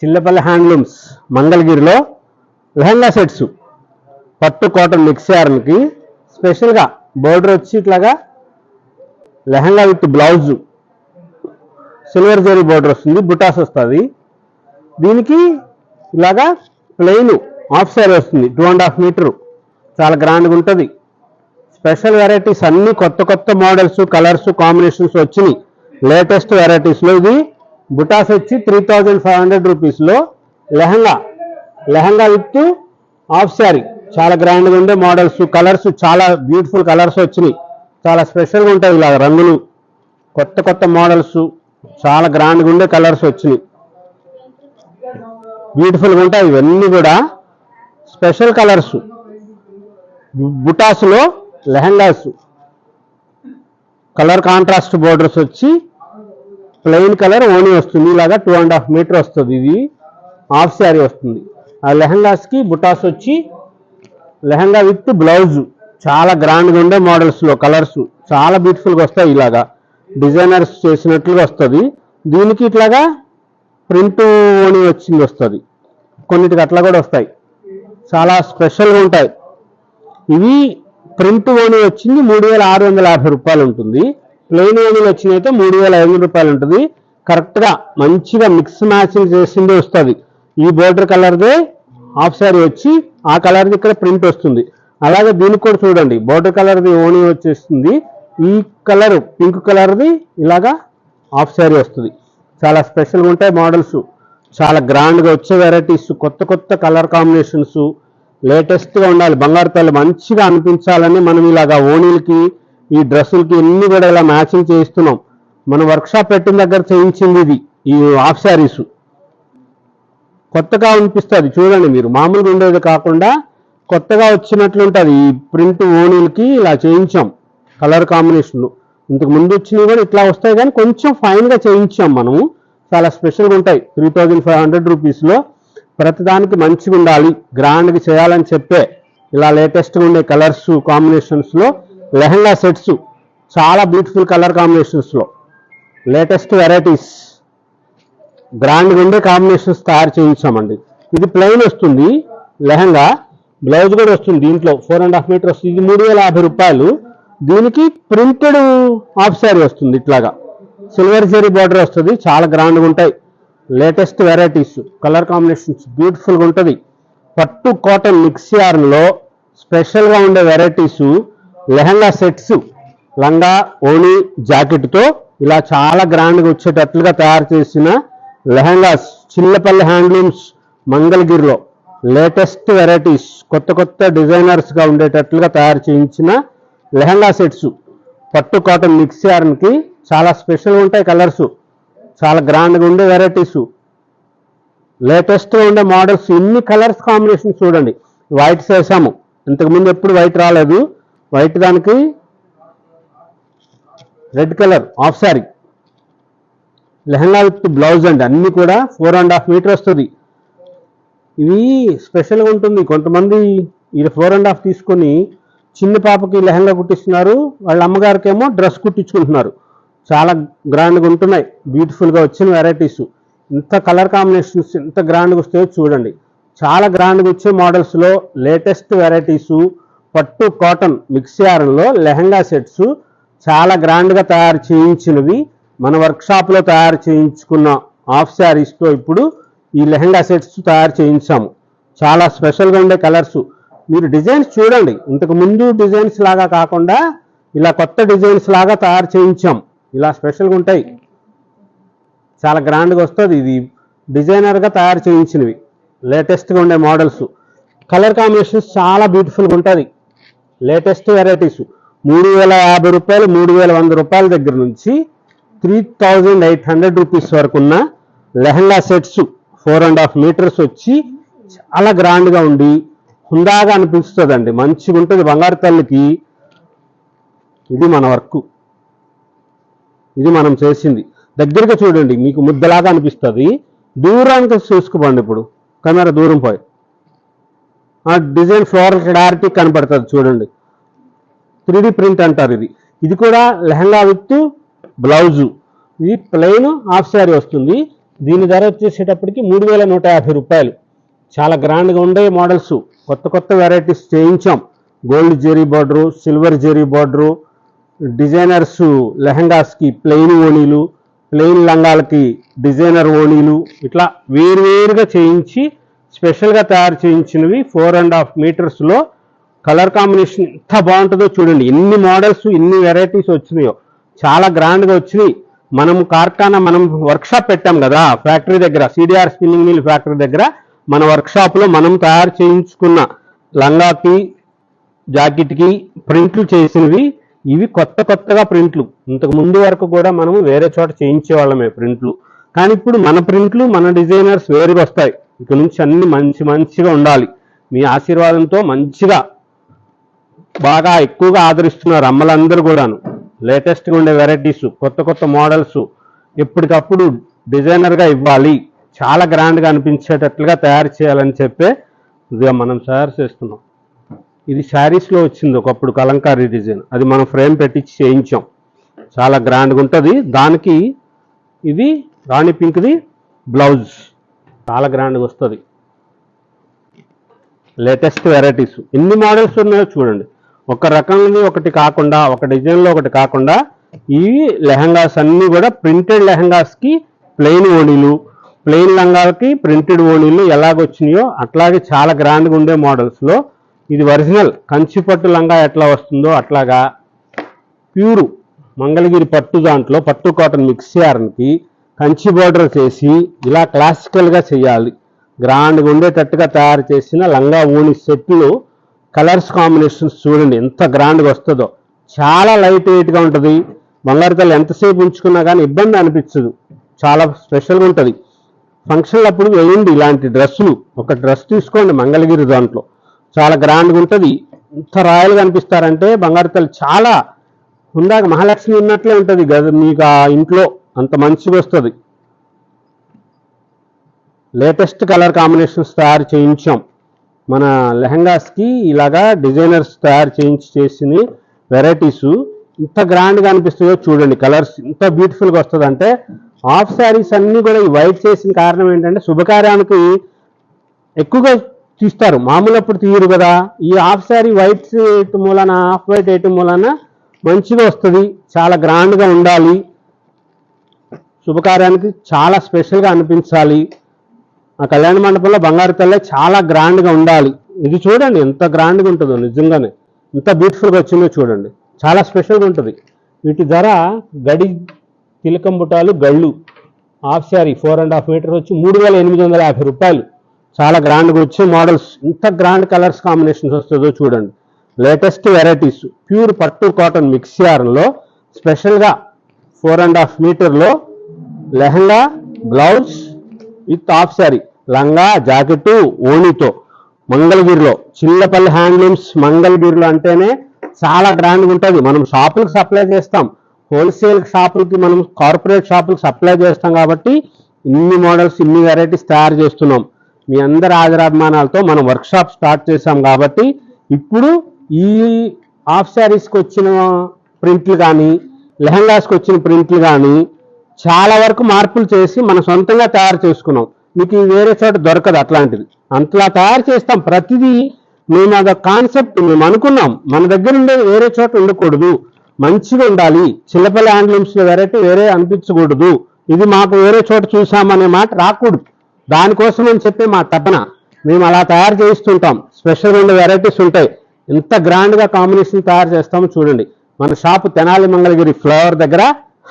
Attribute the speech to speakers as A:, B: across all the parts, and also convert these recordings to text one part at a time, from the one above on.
A: Chillapalli handlooms మంగళగిరిలో lehenga sets పట్టు cotton mix యార్న్కి స్పెషల్గా బోర్డర్ వచ్చి ఇట్లాగా lehenga with blouse. Silver zari border వస్తుంది బుటాస్ వస్తుంది. దీనికి ఇలాగా ప్లెయిన్ హాఫ్ సారీ వస్తుంది టూ అండ్ హాఫ్ మీటర్. చాలా గ్రాండ్గా ఉంటుంది. స్పెషల్ వెరైటీస్ అన్ని కొత్త కొత్త మోడల్స్ కలర్స్ కాంబినేషన్స్ వచ్చినాయి. లేటెస్ట్ వెరైటీస్లో ఇది బుటాస్ వచ్చి త్రీ థౌజండ్ ఫైవ్ హండ్రెడ్ రూపీస్లో లెహంగా లెహంగా విత్ హాఫ్ శారీ. చాలా గ్రాండ్గా ఉండే మోడల్స్ కలర్స్ చాలా బ్యూటిఫుల్ కలర్స్ వచ్చినాయి. చాలా స్పెషల్గా ఉంటాయి ఇలా రంగులు. కొత్త కొత్త మోడల్స్ చాలా గ్రాండ్గా ఉండే కలర్స్ వచ్చినాయి. బ్యూటిఫుల్గా ఉంటాయి. ఇవన్నీ కూడా స్పెషల్ కలర్స్ బుటాస్లో లెహంగాస్. కలర్ కాంట్రాస్ట్ బోర్డర్స్ వచ్చి ప్లెయిన్ కలర్ ఓనీ వస్తుంది. ఇలాగా టూ అండ్ హాఫ్ మీటర్ వస్తుంది ఇది. హాఫ్ శారీ వస్తుంది. ఆ లెహంగాస్కి బుటాస్ వచ్చి లెహంగా విత్ బ్లౌజ్. చాలా గ్రాండ్గా ఉండే మోడల్స్లో కలర్స్. చాలా బ్యూటిఫుల్గా వస్తాయి ఇలాగా. డిజైనర్స్ చేసినట్లుగా వస్తుంది. దీనికి ఇట్లాగా ప్రింట్ ఓని వచ్చింది వస్తుంది. కొన్నిటికి అట్లా కూడా వస్తాయి. చాలా స్పెషల్గా ఉంటాయి. ఇవి ప్రింట్ ఓని వచ్చింది మూడు వేల ఆరు వందల యాభై రూపాయలు ఉంటుంది. ప్లెయిన్ ఓని వచ్చింది మూడు వేల ఐదు వందల రూపాయలు ఉంటుంది. కరెక్ట్గా మంచిగా మిక్స్ మ్యాచింగ్ చేసింది వస్తుంది. ఈ బోర్డర్ కలర్దే హాఫ్ శారీ వచ్చి ఆ కలర్ది ఇక్కడ ప్రింట్ వస్తుంది. అలాగే దీనికి కూడా చూడండి బోర్డర్ కలర్ది ఓనీ వచ్చేస్తుంది ఈ కలర్ పింక్ కలర్ది ఇలాగా హాఫ్ శారీ వస్తుంది. చాలా స్పెషల్గా ఉంటాయి మోడల్స్ చాలా గ్రాండ్గా వచ్చే వెరైటీస్ కొత్త కొత్త కలర్ కాంబినేషన్స్ లేటెస్ట్గా ఉండాలి. బంగారు తల్లి మంచిగా అనిపించాలని మనం ఇలాగా ఓనీలకి ఈ డ్రెస్సులకి ఎన్ని కూడా ఇలా మ్యాచింగ్ చేయిస్తున్నాం. మనం వర్క్షాప్ పెట్టిన దగ్గర చేయించింది ఇది ఈ హాఫ్ శారీస్. కొత్తగా అనిపిస్తుంది చూడండి మీరు. మామూలుగా ఉండేది కాకుండా కొత్తగా వచ్చినట్లు ఉంటుంది. ఈ ప్రింట్ ఓనీలకి ఇలా చేయించాం కలర్ కాంబినేషన్లు ఇంతకు ముందు వచ్చినవి కూడా ఇట్లా వస్తాయి కానీ కొంచెం ఫైన్గా చేయించాం మనము. చాలా స్పెషల్గా ఉంటాయి. త్రీ థౌజండ్ ఫైవ్ హండ్రెడ్ రూపీస్లో ప్రతిదానికి మంచిగా ఉండాలి గ్రాండ్గా చేయాలని చెప్పే. ఇలా లేటెస్ట్గా ఉండే కలర్స్ కాంబినేషన్స్లో లెహంగా సెట్స్ చాలా బ్యూటిఫుల్ కలర్ కాంబినేషన్స్లో లేటెస్ట్ వెరైటీస్. గ్రాండ్గా ఉండే కాంబినేషన్స్ తయారు చేయించామండి. ఇది ప్లెయిన్ వస్తుంది లెహంగా. బ్లౌజ్ కూడా వస్తుంది దీంట్లో ఫోర్ అండ్ హాఫ్ మీటర్ వస్తుంది. ఇది మూడు వేల యాభై రూపాయలు. దీనికి ప్రింటెడ్ హాఫ్ శారీ వస్తుంది ఇట్లాగా. సిల్వర్ జరీ బార్డర్ వస్తుంది చాలా గ్రాండ్గా ఉంటాయి. లేటెస్ట్ వెరైటీస్ కలర్ కాంబినేషన్స్ బ్యూటిఫుల్గా ఉంటుంది. పట్టు కాటన్ మిక్సీ ఆర్లో స్పెషల్గా ఉండే వెరైటీస్ లెహంగా సెట్స్ లంగా ఓణి జాకెట్తో ఇలా చాలా గ్రాండ్గా వచ్చేటట్లుగా తయారు చేసిన లెహంగాస్ చిల్లపల్లి హ్యాండ్లూమ్స్ మంగళగిరిలో లేటెస్ట్ వెరైటీస్ కొత్త కొత్త డిజైనర్స్గా ఉండేటట్లుగా తయారు చేయించిన లెహంగా సెట్స్ పట్టు కాటన్ మిక్స్ యార్న్కి చాలా స్పెషల్గా ఉంటాయి కలర్స్. చాలా గ్రాండ్గా ఉండే వెరైటీస్. లేటెస్ట్గా ఉండే మోడల్స్ ఇన్ని కలర్స్ కాంబినేషన్ చూడండి. వైట్ చేసాము ఇంతకుముందు ఎప్పుడు వైట్ రాలేదు. వైట్ దానికి red colour half sari. Lehenga with blouse అండి అన్నీ కూడా ఫోర్ అండ్ హాఫ్ మీటర్ వస్తుంది. ఇవి స్పెషల్గా ఉంటుంది. కొంతమంది ఇది ఫోర్ అండ్ హాఫ్ తీసుకొని చిన్న పాపకి లెహంగా కుట్టిస్తున్నారు. వాళ్ళ అమ్మగారికేమో డ్రెస్ కుట్టించుకుంటున్నారు. చాలా గ్రాండ్గా ఉంటున్నాయి. బ్యూటిఫుల్గా వచ్చిన వెరైటీస్ ఇంత కలర్ కాంబినేషన్స్ ఇంత గ్రాండ్గా వస్తాయో చూడండి. చాలా గ్రాండ్గా వచ్చే మోడల్స్లో లేటెస్ట్ వెరైటీస్ పట్టు కాటన్ మిక్స్ లెహంగా సెట్స్ చాలా గ్రాండ్గా తయారు చేయించినవి. మన వర్క్షాప్లో తయారు చేయించుకున్న హాఫ్ శారీస్తో ఇప్పుడు ఈ లెహంగా సెట్స్ తయారు చేయించాము. చాలా స్పెషల్గా ఉండే కలర్స్. మీరు డిజైన్స్ చూడండి. ఇంతకు ముందు డిజైన్స్ లాగా కాకుండా ఇలా కొత్త డిజైన్స్ లాగా తయారు చేయించాం. ఇలా స్పెషల్గా ఉంటాయి. చాలా గ్రాండ్గా వస్తుంది. ఇది డిజైనర్గా తయారు చేయించినవి. లేటెస్ట్గా ఉండే మోడల్స్. కలర్ కాంబినేషన్స్ చాలా బ్యూటిఫుల్గా ఉంటుంది. Latest varieties. మూడు వేల యాభై రూపాయలు మూడు వేల వంద రూపాయల దగ్గర నుంచి three thousand eight hundred rupees వరకు ఉన్న lehenga sets four and half metres వచ్చి చాలా గ్రాండ్గా ఉండి హుందాగా అనిపిస్తుందండి. మంచిగా ఉంటుంది బంగారు తల్లికి. ఇది మన వర్క్. ఇది మనం చేసింది. దగ్గరగా చూడండి మీకు ముద్దలాగా అనిపిస్తుంది. దూరానికి చూసుకోండి ఇప్పుడు. కెమెరా దూరం పోయి. డిజైన్ ఫ్లోరల్ క్లారిటీ కనపడుతుంది చూడండి. త్రీ ప్రింట్ అంటారు ఇది. ఇది కూడా లెహంగా విత్ బ్లౌజు. ఇది ప్లెయిన్ హాఫ్ శారీ వస్తుంది. దీని ధర వచ్చేసేటప్పటికి మూడు వేల నూట యాభై రూపాయలు. చాలా గ్రాండ్గా ఉండే మోడల్స్. కొత్త కొత్త వెరైటీస్ చేయించాం. Gold zari border silver zari border designers లెహంగాస్కి plain ఓణీలు ప్లెయిన్ లంగాలకి డిజైనర్ ఓణీలు ఇట్లా వేరువేరుగా చేయించి స్పెషల్గా తయారు చేయించినవి ఫోర్ అండ్ హాఫ్ మీటర్స్లో కలర్ కాంబినేషన్ ఎంత బాగుంటుందో చూడండి. ఎన్ని మోడల్స్ ఎన్ని వెరైటీస్ వచ్చినాయో. చాలా గ్రాండ్గా వచ్చినాయి. మనం కార్ఖానా మనం వర్క్షాప్ పెట్టాం కదా ఫ్యాక్టరీ దగ్గర సిడిఆర్ స్పిన్నింగ్ మిల్ ఫ్యాక్టరీ దగ్గర. మన వర్క్షాప్లో మనం తయారు చేయించుకున్న లంగాకి జాకెట్కి ప్రింట్లు చేసినవి. ఇవి కొత్త కొత్తగా ప్రింట్లు. ఇంతకు ముందు వరకు కూడా మనం వేరే చోట చేయించే వాళ్ళమే ప్రింట్లు. కానీ ఇప్పుడు మన ప్రింట్లు మన డిజైనర్స్ వేరుగా వస్తాయి. ఇక నుంచి అన్ని మంచి మంచిగా ఉండాలి. మీ ఆశీర్వాదంతో మంచిగా బాగా ఎక్కువగా ఆదరిస్తున్నారు అమ్మలందరూ కూడాను. లేటెస్ట్గా ఉండే వెరైటీస్ కొత్త కొత్త మోడల్స్ ఎప్పటికప్పుడు డిజైనర్గా ఇవ్వాలి. చాలా గ్రాండ్గా అనిపించేటట్లుగా తయారు చేయాలని చెప్పే ఇదిగా మనం తయారు చేస్తున్నాం. ఇది శారీస్లో వచ్చింది ఒకప్పుడు కలంకారీ డిజైన్. అది మనం ఫ్రేమ్ పెట్టించి చేయించాం. చాలా గ్రాండ్గా ఉంటుంది. దానికి ఇది రాణి పింక్ది బ్లౌజ్. చాలా గ్రాండ్గా వస్తుంది. లేటెస్ట్ వెరైటీస్ ఎన్ని మోడల్స్ ఉన్నాయో చూడండి. ఒక రకంది ఒకటి కాకుండా ఒక డిజైన్లో ఒకటి కాకుండా ఈ లెహంగాస్ అన్నీ కూడా ప్రింటెడ్ లెహంగాస్కి ప్లెయిన్ ఓణీలు ప్లెయిన్ లంగాలకి ప్రింటెడ్ ఓణీలు ఎలాగొచ్చినాయో అట్లాగే చాలా గ్రాండ్గా ఉండే మోడల్స్లో ఇది ఒరిజినల్ కంచిపట్టు లంగా ఎట్లా వస్తుందో అట్లాగా ప్యూరు మంగళగిరి పట్టు దాంట్లో పట్టు కాటన్ మిక్స్ చేయడానికి కంచి బోర్డర్ చేసి ఇలా క్లాసికల్గా చేయాలి. గ్రాండ్గా ఉండేటట్టుగా తయారు చేసిన లంగా ఊని సెట్లు కలర్స్ కాంబినేషన్స్ చూడండి ఎంత గ్రాండ్గా వస్తుందో. చాలా లైట్ వెయిట్గా ఉంటుంది. బంగారుతల్లి ఎంతసేపు ఉంచుకున్నా కానీ ఇబ్బంది అనిపించదు. చాలా స్పెషల్గా ఉంటుంది. ఫంక్షన్లప్పుడు వేయండి ఇలాంటి డ్రెస్సులు. ఒక డ్రెస్ తీసుకోండి మంగళగిరి దాంట్లో. చాలా గ్రాండ్గా ఉంటుంది. ఇంత రాయల్గా అనిపిస్తారంటే బంగారు తల్లి చాలా ఉందాక మహాలక్ష్మి ఉన్నట్లే ఉంటుంది కదా మీకు ఆ ఇంట్లో. అంత మంచిగా వస్తుంది. లేటెస్ట్ కలర్ కాంబినేషన్స్ తయారు చేయించాం. మన లెహంగాస్కి ఇలాగా డిజైనర్స్ తయారు చేయించి చేసిన వెరైటీస్ ఇంత గ్రాండ్గా అనిపిస్తుందో చూడండి కలర్స్ ఇంత బ్యూటిఫుల్గా వస్తుంది అంటే హాఫ్ శారీస్ అన్నీ కూడా ఈ వైట్ చేసిన కారణం ఏంటంటే శుభకార్యానికి ఎక్కువగా తీస్తారు. మామూలు అప్పుడు తీయరు కదా. ఈ హాఫ్ శారీ వైట్ వేయటం మూలన హాఫ్ వైట్ వేయటం మూలన మంచిగా వస్తుంది. చాలా గ్రాండ్గా ఉండాలి. శుభకార్యానికి చాలా స్పెషల్గా అనిపించాలి. ఆ కళ్యాణ మండపంలో బంగారు తల్లే చాలా గ్రాండ్గా ఉండాలి. ఇది చూడండి ఎంత గ్రాండ్గా ఉంటుందో నిజంగానే. ఎంత బ్యూటిఫుల్గా వచ్చిందో చూడండి. చాలా స్పెషల్గా ఉంటుంది. వీటి ధర గడి తిలకంబుటాలు గళ్ళు. Half sari four and half metre వచ్చి మూడు వేల ఎనిమిది వందల యాభై రూపాయలు. చాలా గ్రాండ్గా వచ్చే మోడల్స్. ఇంత గ్రాండ్ కలర్స్ కాంబినేషన్స్ వస్తుందో చూడండి. Latest varieties. ప్యూర్ పట్టు కాటన్ మిక్స్ యార్న్లో స్పెషల్గా four and half మీటర్లో lehenga blouse with half sari. లంగా జాకెట్ ఓణితో. మంగళగిరిలో. చిల్లపల్లి హ్యాండ్లూమ్స్ మంగళగిరిలో అంటేనే చాలా గ్రాండ్గా ఉంటుంది. మనం షాపులకు సప్లై చేస్తాం. హోల్సేల్ షాపులకి మనం కార్పొరేట్ షాపులకు సప్లై చేస్తాం కాబట్టి ఇన్ని మోడల్స్ ఇన్ని వెరైటీస్ తయారు చేస్తున్నాం. మీ అందరి ఆదరాభిమానాలతో మనం వర్క్షాప్ స్టార్ట్ చేశాం కాబట్టి ఇప్పుడు ఈ హాఫ్ శారీస్కి వచ్చిన ప్రింట్లు కానీ లెహంగాస్కి వచ్చిన ప్రింట్లు కానీ చాలా వరకు మార్పులు చేసి మనం సొంతంగా తయారు చేసుకున్నాం. మీకు వేరే చోట దొరకదు అట్లాంటిది. అంతలా తయారు చేస్తాం. ప్రతిదీ మేము అదొక కాన్సెప్ట్ మేము అనుకున్నాం. మన దగ్గర ఉండేది వేరే చోట ఉండకూడదు. మంచిగా ఉండాలి. చిల్లపల్లి హ్యాండ్లూమ్స్ వెరైటీ వేరే అనిపించకూడదు. ఇది మాకు వేరే చోట చూసామనే మాట రాకూడదు. దానికోసం అని చెప్పి మా తపన. మేము అలా తయారు చేయిస్తుంటాం. స్పెషల్ రెండు వెరైటీస్ ఉంటాయి. ఎంత గ్రాండ్గా కాంబినేషన్ తయారు చేస్తామో చూడండి. మన షాపు తెనాలి మంగళగిరి ఫ్లవర్ దగ్గర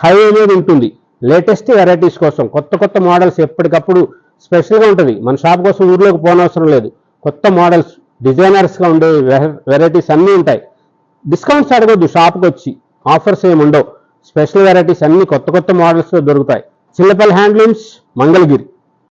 A: హైవే మీద ఉంటుంది. లేటెస్ట్ వెరైటీస్ కోసం కొత్త కొత్త మోడల్స్ ఎప్పటికప్పుడు స్పెషల్గా ఉంటుంది. మన షాప్ కోసం ఊర్లోకి పోనవసరం లేదు. కొత్త మోడల్స్ డిజైనర్స్గా ఉండే వెరైటీస్ అన్నీ ఉంటాయి. డిస్కౌంట్స్ అడగొద్దు షాప్కి వచ్చి ఆఫర్స్ ఏమి ఉండవు. స్పెషల్ వెరైటీస్ అన్నీ కొత్త కొత్త మోడల్స్లో దొరుకుతాయి. చిల్లపల్లి హ్యాండ్లూమ్స్ మంగళగిరి.